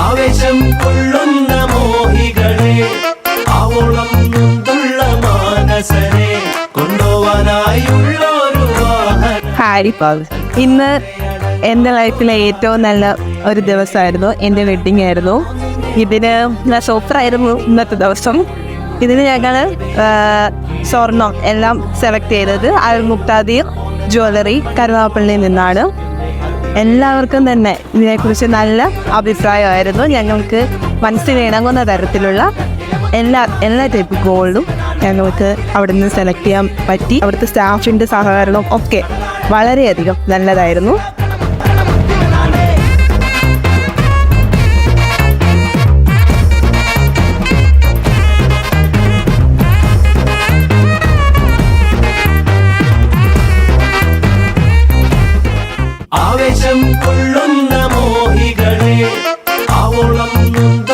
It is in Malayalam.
ആവേശം കൊള്ളുന്ന മോഹികളെ ആവോളം നൊന്തുള്ള മാനസരെ കൊണ്ടുപോവാനായുള്ളൊരു ഹാരി പാവ് ഇന്ന് എന്റെ ലൈഫിലെ ഏറ്റവും നല്ല ഒരു ദിവസമായിരുന്നു. എന്റെ വെഡ്ഡിങ് ആയിരുന്നു. ഇതിന് ഞാൻ സൂപ്പറായിരുന്നു ഇന്നത്തെ ദിവസം. ഇതിന് ഞങ്ങൾ സ്വർണം എല്ലാം സെലക്ട് ചെയ്തത് അൽ മുക്താദീർ ജ്വല്ലറി കരുനാപ്പള്ളിയിൽ നിന്നാണ്. എല്ലാവർക്കും തന്നെ ഇതിനെക്കുറിച്ച് നല്ല അഭിപ്രായമായിരുന്നു. ഞങ്ങൾക്ക് മനസ്സിന് ഇണങ്ങുന്ന തരത്തിലുള്ള എല്ലാ എല്ലാ ടൈപ്പ് ഗോൾഡും ഞങ്ങൾക്ക് അവിടെ നിന്ന് സെലക്ട് ചെയ്യാൻ പറ്റി. അവിടുത്തെ സ്റ്റാഫിന്റെ സഹകരണം ഒക്കെ വളരെയധികം നല്ലതായിരുന്നു. ആവേശം കൊള്ളുന്ന മോഹികളെ ആവോളം മാനസരെ